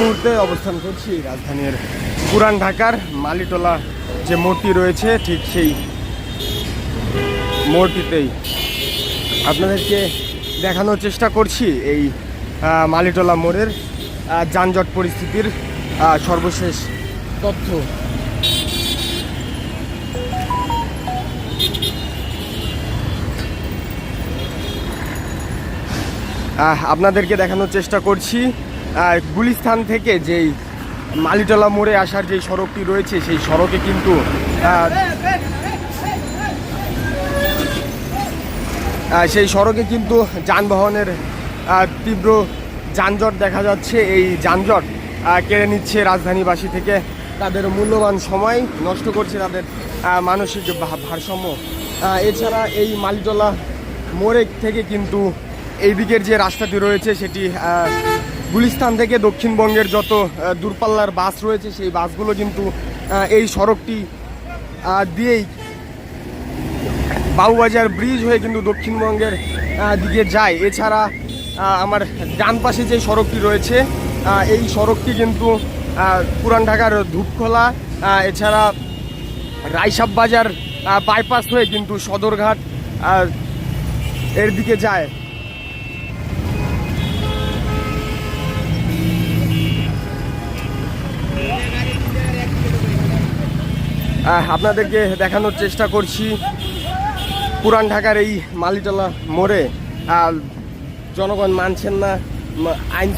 মুহূর্তে অবস্থান করছি রাজধানীর পুরান ঢাকার মালিটোলা যে মূর্তি রয়েছে, ঠিক সেই মূর্তিতেই আপনাদেরকে দেখানোর চেষ্টা করছি এই মালিটোলা মোড়ের যানজট পরিস্থিতির সর্বশেষ তথ্য। আপনাদেরকে দেখানোর চেষ্টা করছি আহ, গুলিস্তান থেকে যেই মালিটোলা মোড়ে আসার যে সড়কটি রয়েছে সেই সড়কে কিন্তু সেই সড়কে কিন্তু যানবাহনের তীব্র যানজট দেখা যাচ্ছে। এই যানজট কেড়ে নিচ্ছে রাজধানীবাসী থেকে। তাদের মূল্যবান সময় নষ্ট করছে তাদের মানসিক ভারসাম্য। এছাড়া এই মালিটলা মোড়ে থেকে কিন্তু এই দিকের যে রাস্তাটি রয়েছে সেটি গুলিস্তান থেকে দক্ষিণবঙ্গের যত দূরপাল্লার বাস রয়েছে, সেই বাসগুলো কিন্তু এই সড়কটি দিয়েই বাবুবাজার ব্রিজ হয়ে কিন্তু দক্ষিণবঙ্গের দিকে যায়। এছাড়া আমার ডান পাশে যে সড়কটি রয়েছে এই সড়কটি কিন্তু পুরান ঢাকার ধূপখোলা এছাড়া রাইসাব বাজার বাইপাস হয়ে কিন্তু সদরঘাট এর দিকে যায়। আপনাদেরকে দেখানোর চেষ্টা করছি পুরান ঢাকার এই মালিতলা মোড়ে। আর জনগণ মানছেন না আইন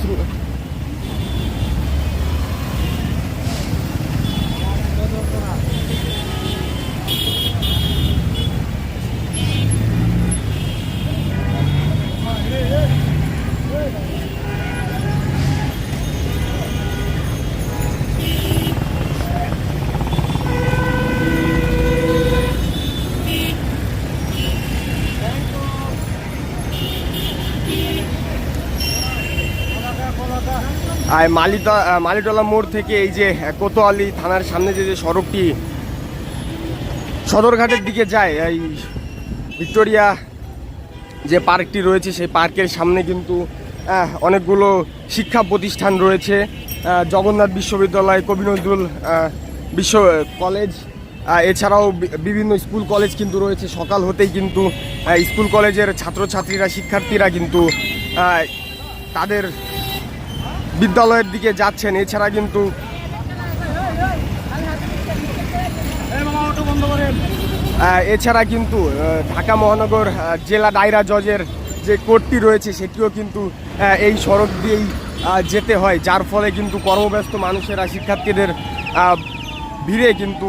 আর মালিতা আহ, মালিতলা মোড় থেকে এই যে কোতোয়ালি থানার সামনে যে যে সড়কটি সদরঘাটের দিকে যায় এই ভিক্টোরিয়া যে পার্কটি রয়েছে সেই পার্কের সামনে কিন্তু অনেকগুলো শিক্ষা প্রতিষ্ঠান রয়েছে। জগন্নাথ বিশ্ববিদ্যালয় কবি নজরুল বিশ্ব কলেজ এছাড়াও বিভিন্ন স্কুল কলেজ কিন্তু রয়েছে। সকাল হতেই কিন্তু স্কুল কলেজের ছাত্রছাত্রীরা শিক্ষার্থীরা কিন্তু তাদের বিদ্যালয়ের দিকে যাচ্ছেন। এছাড়া কিন্তু এছাড়া কিন্তু ঢাকা মহানগর জেলা দায়রা জজের যে কোর্টটি রয়েছে, সেটিও কিন্তু এই সড়ক দিয়েই যেতে হয়। যার ফলে কিন্তু কর্মব্যস্ত মানুষেরা, শিক্ষার্থীদের ভিড়ে কিন্তু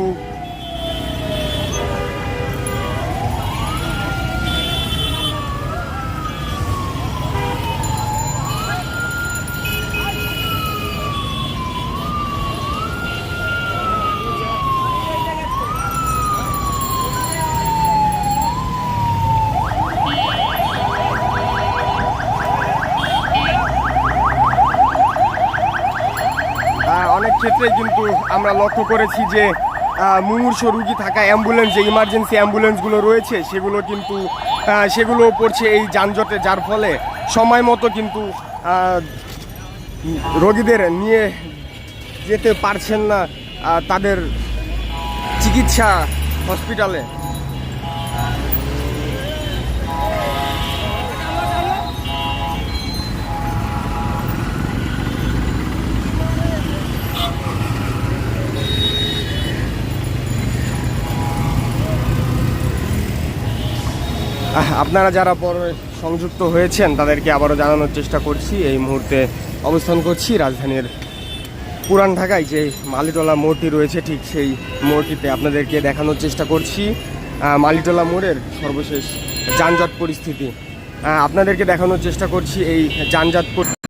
ক্ষেত্রে কিন্তু আমরা লক্ষ্য করেছি যে মুমূর্ষ রুগী থাকা অ্যাম্বুলেন্স যে ইমার্জেন্সি অ্যাম্বুলেন্সগুলো রয়েছে, সেগুলো কিন্তু সেগুলো পড়ছে এই যানজটে, যার ফলে সময় মতো কিন্তু রোগীদের নিয়ে যেতে পারছেন না তাদের চিকিৎসা হসপিটালে আপনারা যারা পরে সংযুক্ত হয়েছেন, তাদেরকে আবারও জানানোর চেষ্টা করছি। এই মুহূর্তে অবস্থান করছি রাজধানীর পুরান ঢাকায় যে মালিটলা মোড়টি রয়েছে, ঠিক সেই মোড়টিতে আপনাদেরকে দেখানোর চেষ্টা করছি। মালিটলা মোড়ের সর্বশেষ যানজট পরিস্থিতি। আপনাদেরকে দেখানোর চেষ্টা করছি এই যানজট